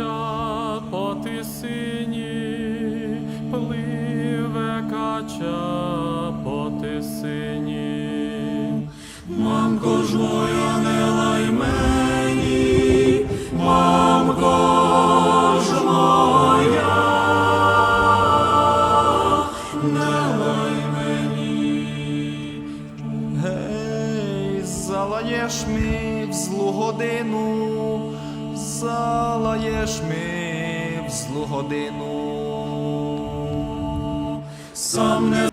кача по тисині, пливе кача по ти сині, мамко ж моя не лай мені, мамко ж моя, не лай мені, гей, залаєш мій в злу годину. За залаєш ми в злу годину. Сам не